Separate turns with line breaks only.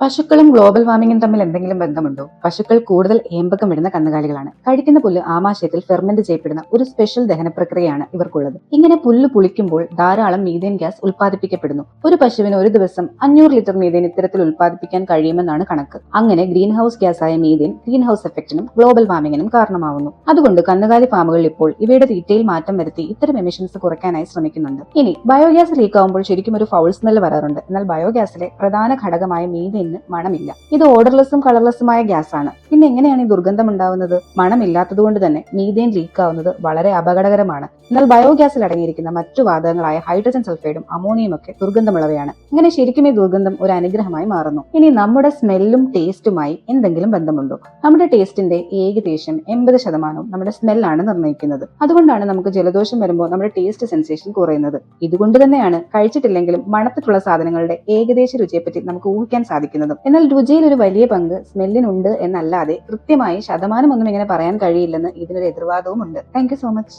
പശുക്കളും ഗ്ലോബൽ വാർമിംഗും തമ്മിൽ എന്തെങ്കിലും ബന്ധമുണ്ടോ? പശുക്കൾ കൂടുതൽ ഏമ്പക്കം വിടുന്ന കന്നുകാലികളാണ്. കഴിക്കുന്ന പുല്ല് ആമാശയത്തിൽ ഫെർമെന്റ് ചെയ്യപ്പെടുന്ന ഒരു സ്പെഷ്യൽ ദഹന പ്രക്രിയയാണ് ഇവർക്കുള്ളത്. ഇങ്ങനെ പുല്ല് പുളിക്കുമ്പോൾ ധാരാളം മീഥേൻ ഗ്യാസ് ഉൽപ്പാദിപ്പിക്കപ്പെടുന്നു. ഒരു പശുവിന് ഒരു ദിവസം അഞ്ഞൂറ് ലിറ്റർ മീഥേൻ ഇത്തരത്തിൽ ഉൽപ്പാദിപ്പിക്കാൻ കഴിയുമെന്നാണ് കണക്ക്. അങ്ങനെ ഗ്രീൻ ഹൗസ് ഗ്യാസായ മീഥേൻ ഗ്രീൻ ഹൗസ് എഫക്റ്റിനും ഗ്ലോബൽ വാർമിംഗിനും കാരണമാവുന്നു. അതുകൊണ്ട് കന്നുകാലി ഫാമുകളിൽ ഇപ്പോൾ ഇവയുടെ തീറ്റയിൽ മാറ്റം വരുത്തി ഇത്തരം എമിഷൻസ് കുറയ്ക്കാനായി ശ്രമിക്കുന്നുണ്ട്. ഇനി ബയോഗ്യാസ് ലീക്ക് ആവുമ്പോൾ ശരിക്കും ഒരു ഫൗൾ സ്മെൽ വരാറുണ്ട്. എന്നാൽ ബയോഗ്യാസിലെ പ്രധാന ഘടകമായ മീഥേനിന് മണമില്ല. ഇത് ഓർഡർലെസ്സും കളർലെസ്സുമായ ഗ്യാസ് ആണ്. പിന്നെ എങ്ങനെയാണ് ഈ ദുർഗന്ധം ഉണ്ടാവുന്നത്? മണമില്ലാത്തതുകൊണ്ട് തന്നെ മീതേൻ ലീക്ക് ആവുന്നത് വളരെ അപകടകരമാണ്. എന്നാൽ ബയോഗ്യാസിൽ അടങ്ങിയിരിക്കുന്ന മറ്റു വാതകങ്ങളായ ഹൈഡ്രജൻ സൾഫൈഡും അമോണിയും ഒക്കെ ദുർഗന്ധമുള്ളവയാണ്. ഇങ്ങനെ ശരിക്കും ഈ ദുർഗന്ധം ഒരു അനുഗ്രഹമായി മാറുന്നു. ഇനി നമ്മുടെ സ്മെല്ലും ടേസ്റ്റുമായി എന്തെങ്കിലും ബന്ധമുണ്ടോ? നമ്മുടെ ടേസ്റ്റിന്റെ ഏകദേശം എൺപത് ശതമാനവും നമ്മുടെ സ്മെല്ലാണ് നിർണയിക്കുന്നത്. അതുകൊണ്ടാണ് നമുക്ക് ജലദോഷം വരുമ്പോൾ നമ്മുടെ ടേസ്റ്റ് സെൻസേഷൻ കുറയുന്നത്. ഇതുകൊണ്ട് തന്നെയാണ് കഴിച്ചിട്ടില്ലെങ്കിലും മണത്തിട്ടുള്ള സാധനങ്ങളുടെ ഏകദേശ രുചിയെപ്പറ്റി നമുക്ക് ഊഹിക്കാൻ സാധിക്കുന്നത്. എന്നാൽ രുചിയിൽ ഒരു വലിയ പങ്ക് സ്മെല്ലിനുണ്ട് എന്നല്ലാതെ കൃത്യമായി ശതമാനം ഒന്നും ഇങ്ങനെ പറയാൻ കഴിയില്ലെന്ന് ഇതിനൊരു എതിർവാദവും ഉണ്ട് താങ്ക് സോ മച്ച്